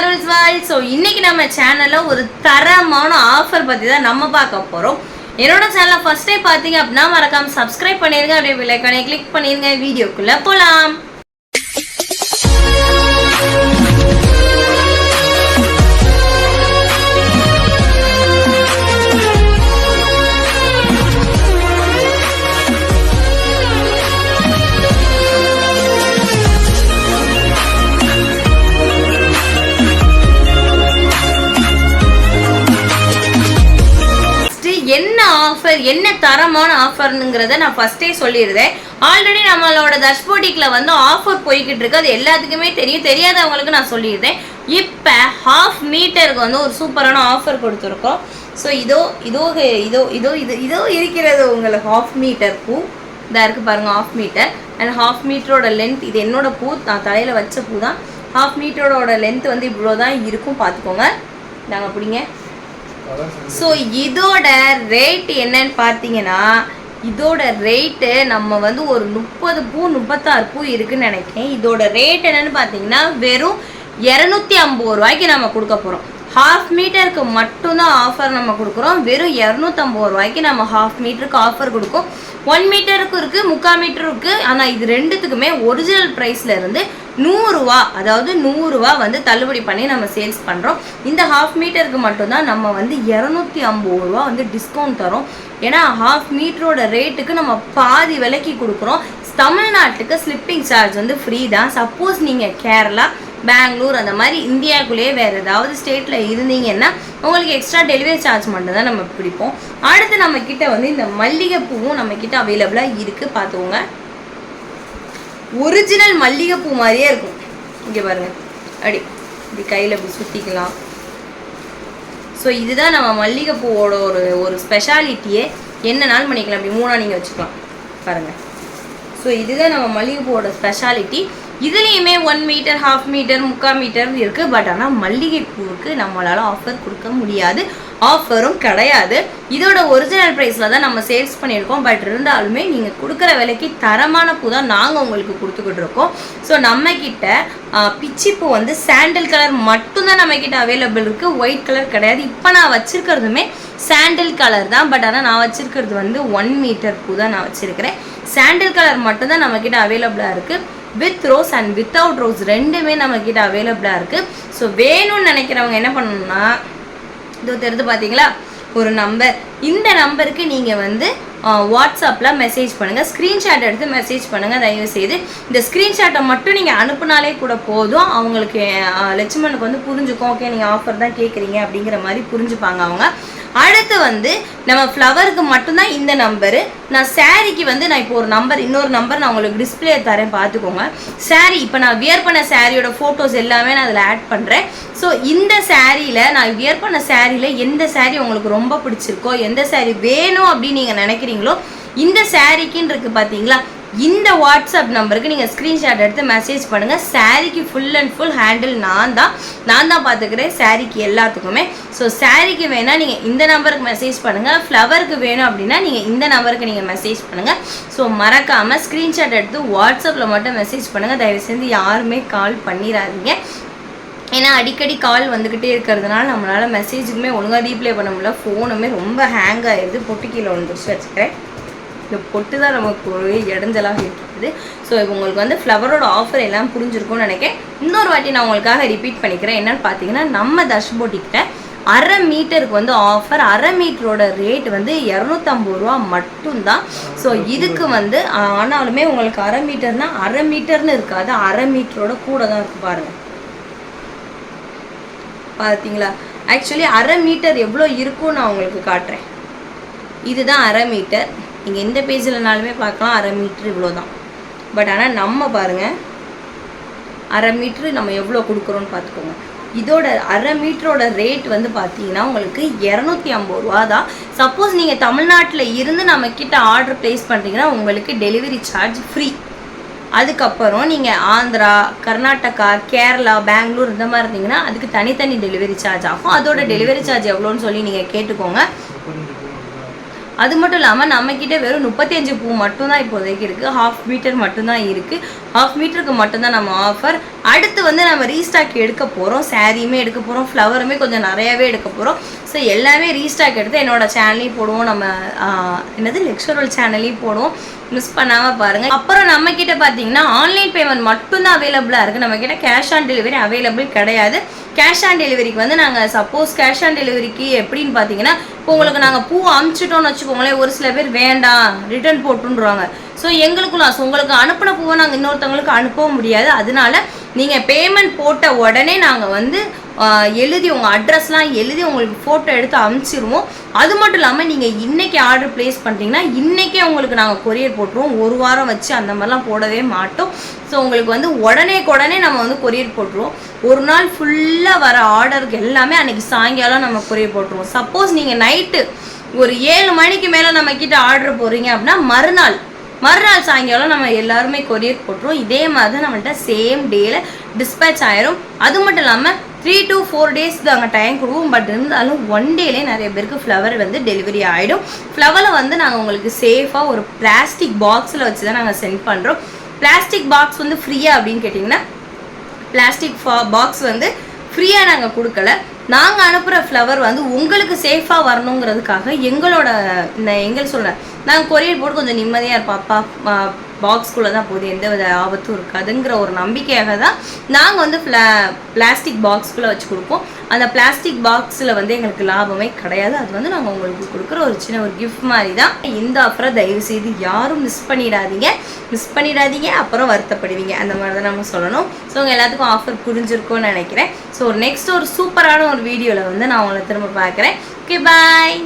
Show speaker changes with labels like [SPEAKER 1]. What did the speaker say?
[SPEAKER 1] Arul's world so இன்றைக்கி நம்ம சேனலில் ஒரு தரமான ஆஃபர் பற்றி தான் நம்ம பார்க்க போகிறோம் என்னோட சேனலை ஃபஸ்ட் டைம் பார்த்தீங்க அப்படின்னா மறக்காமல் சப்ஸ்கிரைப் பண்ணிடுங்க அப்படியே விலைக்கானே கிளிக் பண்ணிடுங்க வீடியோக்குள்ளே போகலாம் ஆஃபர் என்ன தரமான ஆஃபர்னுங்கிறத நான் ஃபஸ்ட்டே சொல்லிடுறேன் ஆல்ரெடி நம்மளோட தஷ்போட்டிக்கில் வந்து ஆஃபர் போய்கிட்டு இருக்கு. அது எல்லாத்துக்குமே தெரியும். தெரியாதவங்களுக்கு நான் சொல்லிடுறேன் இப்போ ஹாஃப் மீட்டருக்கு வந்து ஒரு சூப்பரான ஆஃபர் கொடுத்துருக்கோம். ஸோ இதோ இதோ இதோ இதோ இது இதோ இருக்கிறது உங்களுக்கு ஹாஃப் மீட்டர் பூ. இதாக இருக்குது பாருங்கள் ஹாஃப் மீட்டர் அண்ட் ஹாஃப் மீட்டரோட லென்த் இது என்னோட பூ. நான் தலையில் வச்ச பூ தான் ஹாஃப் மீட்டரோட லென்த் வந்து இவ்வளோ தான் இருக்கும். பார்த்துக்கோங்க. நாங்கள் பிடிங்க. ஸோ இதோட ரேட் என்னன்னு பார்த்தீங்கன்னா இதோட ரேட்டு நம்ம வந்து ஒரு முப்பது பூ முப்பத்தாறு பூ இருக்குன்னு நினைக்கிறேன். இதோட ரேட் என்னன்னு பார்த்தீங்கன்னா வெறும் இரநூத்தி ஐம்பது ரூபாய்க்கு நம்ம கொடுக்க போகிறோம் ஹாஃப் மீட்டருக்கு மட்டும்தான் ஆஃபர் நம்ம கொடுக்குறோம். வெறும் இரநூத்தம்பது ரூபாய்க்கு நம்ம ஹாஃப் மீட்டருக்கு ஆஃபர் கொடுக்கும். ஒன் மீட்டருக்கும் இருக்குது முக்கால் மீட்டரும் இருக்குது ஆனால் இது ரெண்டுத்துக்குமே ஒரிஜினல் ப்ரைஸில் இருந்து நூறுரூவா அதாவது நூறுரூவா வந்து தள்ளுபடி பண்ணி நம்ம சேல்ஸ் பண்ணுறோம் இந்த ஹாஃப் மீட்டருக்கு மட்டும்தான் நம்ம வந்து இரநூத்தி ஐம்பது ரூபா வந்து டிஸ்கவுண்ட் தரோம். ஏன்னா ஹாஃப் மீட்டரோட ரேட்டுக்கு நம்ம பாதி விலைக்கு கொடுக்குறோம். தமிழ்நாட்டுக்கு ஸ்லிப்பிங் சார்ஜ் வந்து ஃப்ரீ தான். சப்போஸ் நீங்கள் கேரளா பெங்களூர் அந்த மாதிரி இந்தியாவுக்குள்ளேயே வேறு ஏதாவது ஸ்டேட்டில் இருந்தீங்கன்னா உங்களுக்கு எக்ஸ்ட்ரா டெலிவரி சார்ஜ் மட்டும் தான் நம்ம பிடிப்போம். அடுத்து நம்ம கிட்ட வந்து இந்த மல்லிகைப்பூவும் நம்ம கிட்ட அவைலபிளாக இருக்குது பார்த்துக்கோங்க. ஒரிஜினல் மல்லிகைப்பூ மாதிரியே இருக்கும். இங்கே பாருங்கள் அப்படி இப்படி கையில் இப்படி சுற்றிக்கலாம் ஸோ இதுதான் நம்ம மல்லிகைப்பூவோட ஒரு ஒரு ஸ்பெஷாலிட்டியே என்னனாலும் பண்ணிக்கலாம்? இப்படி மூணாக நீங்கள் வச்சுக்கலாம். பாருங்கள் ஸோ இதுதான் நம்ம மல்லிகைப்பூவோட ஸ்பெஷாலிட்டி இதுலேயுமே ஒன் மீட்டர் ஹாஃப் மீட்டர் முக்கால் மீட்டர் இருக்குது பட் ஆனால் மல்லிகைப்பூவுக்கு நம்மளால் ஆஃபர் கொடுக்க முடியாது. ஆஃபரும் கிடையாது. இதோட ஒரிஜினல் ப்ரைஸில் தான் நம்ம சேல்ஸ் பண்ணியிருக்கோம். பட் இருந்தாலுமே நீங்கள் கொடுக்குற விலைக்கு தரமான பூ தான் நாங்கள் உங்களுக்கு கொடுத்துக்கிட்டு இருக்கோம். ஸோ நம்மக்கிட்ட பிச்சிப்பூ வந்து சாண்டில் கலர் மட்டும்தான் நம்மக்கிட்ட அவைலபிள் இருக்குது ஒயிட் கலர் கிடையாது. இப்போ நான் வச்சுருக்கிறதுமே சாண்டில் கலர் தான். பட் ஆனால் நான் வச்சுருக்கிறது வந்து ஒன் மீட்டர் பூ தான் நான் வச்சுருக்கிறேன். சாண்டில் கலர் மட்டும்தான் நம்மக்கிட்ட அவைலபிளாக இருக்குது with rose and without rose ரெண்டுமே நம்மக்கிட்ட அவைலபிளாக இருக்குது ஸோ வேணும்னு நினைக்கிறவங்க என்ன பண்ணணும்னா இதோ தெரிந்து பார்த்தீங்களா ஒரு நம்பர் இந்த நம்பருக்கு நீங்கள் வந்து வாட்ஸ்அப்பில் மெசேஜ் பண்ணுங்கள் ஸ்க்ரீன்ஷாட் எடுத்து மெசேஜ் பண்ணுங்கள் தயவு செய்து இந்த ஸ்க்ரீன்ஷாட்டை மட்டும் நீங்கள் அனுப்புனாலே கூட போதும். அவங்களுக்கு லட்சுமணுக்கு வந்து புரிஞ்சுக்கும். ஓகே நீங்கள் ஆஃபர் தான் கேட்குறீங்க அப்படிங்கிற மாதிரி புரிஞ்சுப்பாங்க அவங்க. அடுத்து வந்து நம்ம ஃப்ளவருக்கு மட்டும்தான் இந்த நம்பரு. நான் சாரீக்கு வந்து நான் இப்போ ஒரு நம்பர் இன்னொரு நம்பர் நான் உங்களுக்கு டிஸ்பிளே தரேன். பார்த்துக்கோங்க. சாரீ இப்போ நான் வியர் பண்ண சாரியோட ஃபோட்டோஸ் எல்லாமே நான் அதில் ஆட் பண்ணுறேன் ஸோ இந்த சாரியில் நான் வியர் பண்ண சாரியில் எந்த சாரீ உங்களுக்கு ரொம்ப பிடிச்சிருக்கோ எந்த சாரீ வேணும் அப்படின்னு நீங்கள் நினைக்கிறீங்களோ இந்த சாரீக்குன்னு இருக்குது பார்த்தீங்களா இந்த வாட்ஸ்அப் நம்பருக்கு நீங்கள் ஸ்க்ரீன்ஷாட் எடுத்து மெசேஜ் பண்ணுங்கள் சாரீக்கு ஃபுல் அண்ட் ஃபுல் ஹேண்டில் நான் தான். நான் தான் பார்த்துக்கிறேன் சாரீக்கு எல்லாத்துக்குமே. ஸோ சாரீக்கு வேணால் நீங்கள் இந்த நம்பருக்கு மெசேஜ் பண்ணுங்கள் ஃப்ளவருக்கு வேணும் அப்படின்னா நீங்கள் இந்த நம்பருக்கு நீங்கள் மெசேஜ் பண்ணுங்கள் ஸோ மறக்காமல் ஸ்க்ரீன்ஷாட் எடுத்து வாட்ஸ்அப்பில் மட்டும் மெசேஜ் பண்ணுங்கள் தயவுசெய்து யாருமே கால் பண்ணிடாதீங்க ஏன்னா அடிக்கடி கால் வந்துக்கிட்டே இருக்கிறதுனால நம்மளால் மெசேஜுக்குமே ஒழுங்காக ரீப்ளை பண்ண முடியல. ஃபோனுமே ரொம்ப ஹேங் ஆகிடுது பொட்டு கீழே வந்துருச்சு வச்சுக்கிறேன். இந்த பொட்டு தான் நமக்கு ஒரு இடைஞ்சலாக இருக்குது. ஸோ இப்போ உங்களுக்கு வந்து ஃப்ளவரோட ஆஃபர் எல்லாம் புரிஞ்சிருக்கும்னு நினைக்கிறேன். இன்னொரு வாட்டி நான் உங்களுக்காக ரிப்பீட் பண்ணிக்கிறேன். என்னென்னு பார்த்தீங்கன்னா நம்ம தஷ்போட்டிக்கிட்ட அரை மீட்டருக்கு வந்து ஆஃபர் அரை மீட்டரோட ரேட் வந்து இரநூத்தம்பது ரூபா மட்டும்தான். ஸோ இதுக்கு வந்து ஆனாலுமே உங்களுக்கு அரை மீட்டர்னால் அரை மீட்டர்னு இருக்காது. அரை மீட்டரோட கூட தான் இருக்கு பாருங்கள் பார்த்தீங்களா ஆக்சுவலி அரை மீட்டர் எவ்வளோ இருக்கும் நான் உங்களுக்கு காட்டுறேன். இதுதான் அரை மீட்டர் நீங்கள் எந்த பேஜில்னாலுமே பார்க்கலாம். அரை மீட்ரு இவ்வளோ தான் பட் ஆனால் நம்ம பாருங்கள் அரை மீட்ரு நம்ம எவ்வளோ கொடுக்குறோன்னு பார்த்துக்கோங்க. இதோட அரை மீட்டரோட ரேட் வந்து பார்த்தீங்கன்னா உங்களுக்கு இரநூத்தி ஐம்பது ரூபா தான். சப்போஸ் நீங்கள் தமிழ்நாட்டில் இருந்து நம்ம கிட்ட ஆர்டர் ப்ளேஸ் பண்ணுறீங்கன்னா உங்களுக்கு டெலிவரி சார்ஜ் ஃப்ரீ அதுக்கப்புறம் நீங்கள் ஆந்திரா கர்நாடகா கேரளா பெங்களூர் இந்த மாதிரி இருந்தீங்கன்னா அதுக்கு தனித்தனி டெலிவரி சார்ஜ் ஆகும். அதோட டெலிவரி சார்ஜ் எவ்வளோன்னு சொல்லி நீங்கள் கேட்டுக்கோங்க. அது மட்டும் இல்லாமல் நம்மக்கிட்ட வெறும் முப்பத்தஞ்சு பூ மட்டும்தான் இப்போதைக்கு இருக்குது ஹாஃப் மீட்டர் மட்டும்தான் இருக்குது ஹாஃப் மீட்டருக்கு மட்டும்தான் நம்ம ஆஃபர் அடுத்து வந்து நம்ம ரீஸ்டாக் எடுக்க போகிறோம் சாரியுமே எடுக்க போகிறோம் ஃப்ளவருமே கொஞ்சம் நிறையாவே எடுக்க போகிறோம் ஸோ எல்லாமே ரீஸ்டாக் எடுத்து என்னோட சேனல்லையும் போடுவோம். நம்ம என்னது? லெக்சரல் சேனல்லையும் போடுவோம். மிஸ் பண்ணாமல் பாருங்கள் அப்புறம் நம்ம பார்த்தீங்கன்னா ஆன்லைன் பேமெண்ட் மட்டும்தான் அவைலபிளாக இருக்குது நம்மக்கிட்ட கேஷ் ஆன் டெலிவரி அவைலபிள் கிடையாது. கேஷ் ஆன் டெலிவரிக்கு வந்து நாங்கள் சப்போஸ் கேஷ் ஆன் டெலிவரிக்கு எப்படின்னு பார்த்தீங்கன்னா இப்போ உங்களுக்கு நாங்கள் பூ அமுச்சிட்டோம்னு வச்சுக்கோங்களேன் ஒரு சில பேர் வேண்டாம் ரிட்டர்ன் போட்டுன்றாங்க ஸோ எங்களுக்கும் லாஸ் உங்களுக்கு அனுப்பின பூவை நாங்கள் இன்னொருத்தவங்களுக்கு அனுப்பவும் முடியாது. அதனால நீங்கள் பேமெண்ட் போட்ட உடனே நாங்கள் வந்து எழுதி உங்கள் அட்ரஸ்லாம் எழுதி உங்களுக்கு ஃபோட்டோ எடுத்து அனுப்பிச்சிருவோம் அது மட்டும் இல்லாமல் நீங்கள் இன்றைக்கி ஆர்டர் ப்ளேஸ் பண்ணிட்டீங்கன்னா இன்றைக்கே உங்களுக்கு நாங்கள் கொரியர் போட்டுருவோம். ஒரு வாரம் வச்சு அந்த மாதிரிலாம் போடவே மாட்டோம். ஸோ உங்களுக்கு வந்து உடனே உடனே நம்ம வந்து கொரியர் போட்டுருவோம். ஒரு நாள் ஃபுல்லாக வர ஆர்டருக்கு எல்லாமே அன்னைக்கு சாயங்காலம் நம்ம கொரியர் போட்டுருவோம். சப்போஸ் நீங்கள் நைட்டு ஒரு ஏழு மணிக்கு மேலே நம்ம கிட்ட ஆர்டர் போடுறீங்க அப்படின்னா மறுநாள் மறுநாள் சாயங்காலம் நம்ம எல்லாருமே கொரியர் போட்டுருவோம். இதே மாதிரி தான் நம்மள்கிட்ட சேம் டேயில் டிஸ்பேச் ஆயிரும். அது மட்டும் இல்லாமல் த்ரீ டு ஃபோர் டேஸ் நாங்கள் டைம் கொடுப்போம். பட் இருந்தாலும் ஒன் டேலே நிறைய பேருக்கு ஃப்ளவர் வந்து டெலிவரி ஆகிடும் ஃப்ளவரை வந்து நாங்கள் உங்களுக்கு சேஃபாக ஒரு பிளாஸ்டிக் பாக்ஸில் வச்சு தான் நாங்கள் சென்ட் பண்ணுறோம் பிளாஸ்டிக் பாக்ஸ் வந்து ஃப்ரீயா அப்படின்னு கேட்டிங்கன்னா பிளாஸ்டிக் பாக்ஸ் வந்து ஃப்ரீயாக நாங்கள் கொடுக்கல. நாங்கள் அனுப்புகிற ஃப்ளவர் வந்து உங்களுக்கு சேஃபாக வரணுங்கிறதுக்காக எங்களோட இந்த எங்கள் சொல்கிறேன் நாங்கள் கொரியர் போட்டு கொஞ்சம் நிம்மதியாக இருப்போம் அப்பா பாக்ஸ்குள்ளே தான் போகுது. எந்த வித ஆபத்தும் இருக்காதுங்கிற ஒரு நம்பிக்கையாக தான் நாங்கள் வந்து ஃப்ளா பிளாஸ்டிக் பாக்ஸ்குள்ளே வச்சு கொடுப்போம். அந்த பிளாஸ்டிக் பாக்ஸில் வந்து எங்களுக்கு லாபமே கிடையாது. அது வந்து நாங்கள் உங்களுக்கு கொடுக்குற ஒரு சின்ன ஒரு கிஃப்ட் மாதிரி தான் இந்த ஆஃபரை தயவு செய்து யாரும் மிஸ் பண்ணிடாதீங்க. மிஸ் பண்ணிடாதீங்க. அப்புறம் வருத்தப்படுவீங்க. அந்த மாதிரி தான் நம்ம சொல்லணும். ஸோ உங்கள் எல்லாத்துக்கும் ஆஃபர் புரிஞ்சிருக்கும்னு நினைக்கிறேன். ஸோ நெக்ஸ்ட் ஒரு சூப்பரான ஒரு வீடியோவில் வந்து நான் உங்களை திரும்ப பார்க்குறேன். Okay bye